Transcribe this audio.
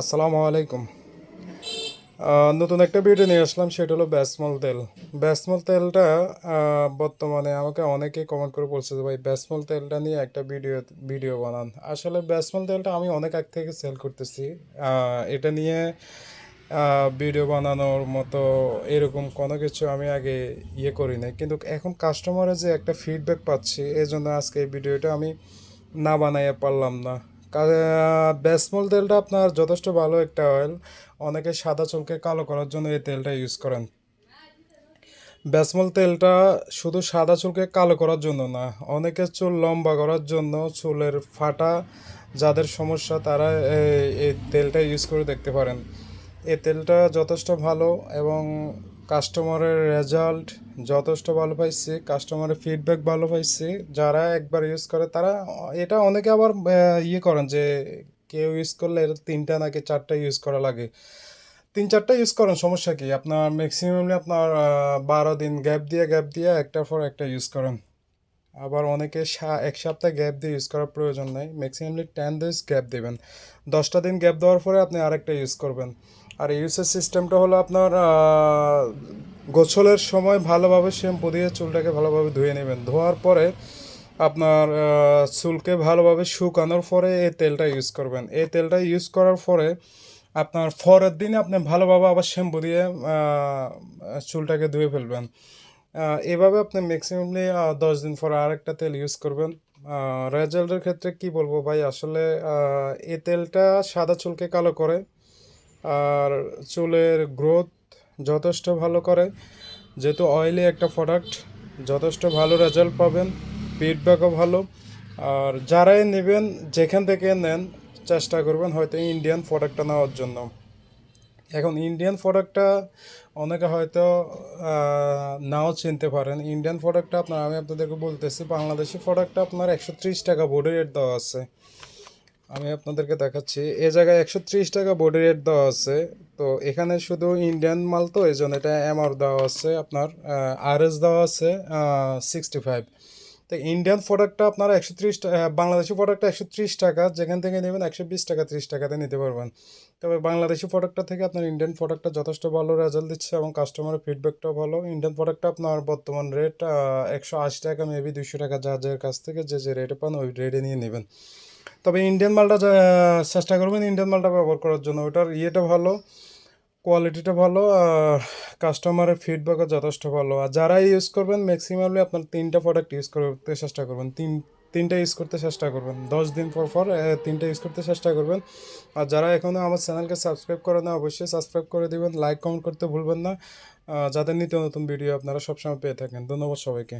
আসসালামু আলাইকুম। নতুন একটা ভিডিও নিয়ে আসলাম, সেটা হলো ব্যাসমল তেল। ব্যাসমল তেলটা বর্তমানে আমাকে অনেকে কমেন্ট করে বলছে যে, ভাই ব্যাসমল তেলটা নিয়ে একটা ভিডিও ভিডিও বানান। আসলে ব্যাসমল তেলটা আমি অনেক আগ থেকে সেল করতেছি। এটা নিয়ে ভিডিও বানানোর মতো এরকম কোনো কিছু আমি আগে ইয়ে করি নাই। কিন্তু এখন কাস্টমারের যে একটা ফিডব্যাক পাচ্ছি এই জন্য আজকে এই ভিডিওটা আমি না বানাইয়া পারলাম না। বেসমল তেলটা আপনার যথেষ্ট ভালো একটা অয়েল অনেকে সাদা চুলকে কালো করার জন্য এই তেলটা ইউজ করেন। বেসমল তেলটা শুধু সাদা চুলকে কালো করার জন্য না, অনেকে চুল লম্বা করার জন্য চুলের ফাটা যাদের সমস্যা তারা এই- এই তেলটা ইউজ করে দেখতে পারেন। এই তেলটা যথেষ্ট ভালো এবং কাস্টমারের রেজাল্ট যথেষ্ট ভালো পাইছি, কাস্টমারের ফিডব্যাক ভালো পাইছি। যারা একবার ইউজ করে, তারা, এটা অনেকে আবার ইয়ে করেন যে, কেউ ইউজ করলে এটা তিনটা নাকি চারটা ইউজ করা লাগে। তিন চারটা ইউজ করেন, সমস্যা কি? আপনার ম্যাক্সিমামলি আপনার বারো দিন গ্যাপ দিয়ে গ্যাপ দিয়ে একটার পর একটা ইউজ করেন। আবার অনেকে এক সপ্তাহ গ্যাপ দিয়ে ইউজ করার প্রয়োজন নেই। ম্যাক্সিমামলি টেন ডেজ গ্যাপ দেবেন। দশটা দিন গ্যাপ দেওয়ার পরে আপনি আরেকটা ইউজ করবেন। আর ইউজের সিস্টেমটা হলো আপনার গোছলের সময় ভালোভাবে শ্যাম্পু দিয়ে চুলটাকে ভালোভাবে ধুয়ে নেবেন। ধোয়ার পরে আপনার চুলকে ভালোভাবে শুকানোর পরে এই তেলটা ইউজ করবেন। এই তেলটা ইউজ করার পরে আপনার পরের দিনে আপনি ভালোভাবে আবার শ্যাম্পু দিয়ে চুলটাকে ধুয়ে ফেলবেন। এভাবে আপনি ম্যাক্সিমামলি দশ দিন পর আরেকটা তেল ইউজ করবেন। রেজাল্টের ক্ষেত্রে কি বলব ভাই? আসলে এ তেলটা সাদা চুলকে কালো করে, আর চুলের গ্রোথ যথেষ্ট ভালো করে। যেহেতু অয়েলি একটা প্রোডাক্ট যথেষ্ট ভালো রেজাল্ট পাবেন ফিডব্যাকও ভালো। আর যারাই নেবেন, যেখান থেকে নেন, চেষ্টা করবেন হয়তো ইন্ডিয়ান প্রোডাক্টটা নেওয়ার জন্য। এখন ইন্ডিয়ান প্রোডাক্টটা অনেকে হয়তো নাও চিনতে পারেন। ইন্ডিয়ান প্রোডাক্টটা আপনার, আমি আপনাদেরকে বলতেছি, বাংলাদেশি প্রোডাক্টটা আপনার একশো ত্রিশ টাকা বোর্ডের রেট দেওয়া আছে। আমি আপনাদেরকে দেখাচ্ছি, এ জায়গায় একশো ত্রিশ টাকা বোর্ডের রেট দেওয়া আছে। তো এখানে শুধু ইন্ডিয়ান মাল তো, এই জন্য এটা এমআর দেওয়া আছে, আপনার আর এস দেওয়া আছে সিক্সটি ফাইভ তো ইন্ডিয়ান প্রোডাক্টটা আপনারা একশো ত্রিশ বাংলাদেশি প্রোডাক্টটা একশো ত্রিশ টাকা, যেখান থেকে নেবেন একশো বিশ টাকা, ত্রিশ টাকাতে নিতে পারবেন। তবে বাংলাদেশি প্রোডাক্টটা থেকে আপনার ইন্ডিয়ান প্রোডাক্টটা যথেষ্ট ভালো রেজাল্ট দিচ্ছে এবং কাস্টমারের ফিডব্যাকটাও ভালো। ইন্ডিয়ান প্রোডাক্টটা আপনার বর্তমান রেট একশো আশি টাকা মেবি দুশো টাকা যা যার কাছ থেকে যে যে রেটে পান, ওই রেটে নিয়ে নেবেন। তবে ইন্ডিয়ান মালটা চেষ্টা করবেন ইন্ডিয়ান মালটা ব্যবহার করার জন্য। ওটার ইয়েটা ভালো। কোয়ালিটিটা ভালো আর কাস্টমারের ফিডব্যাকও যথেষ্ট ভালো। আর যারা ইউজ করবেন ম্যাক্সিমামলি আপনার তিনটা প্রোডাক্ট ইউজ করতে চেষ্টা করবেন। তিন, তিনটা ইউজ করতে চেষ্টা করবেন। দশ দিন পর পর তিনটা ইউজ করতে চেষ্টা করবেন। আর যারা এখনও আমার চ্যানেলকে সাবস্ক্রাইব করে না, অবশ্যই সাবস্ক্রাইব করে দিবেন। লাইক কমেন্ট করতে ভুলবেন না। যাদের নিত্য নতুন ভিডিও আপনারা সবসময় পেয়ে থাকেন। ধন্যবাদ সবাইকে।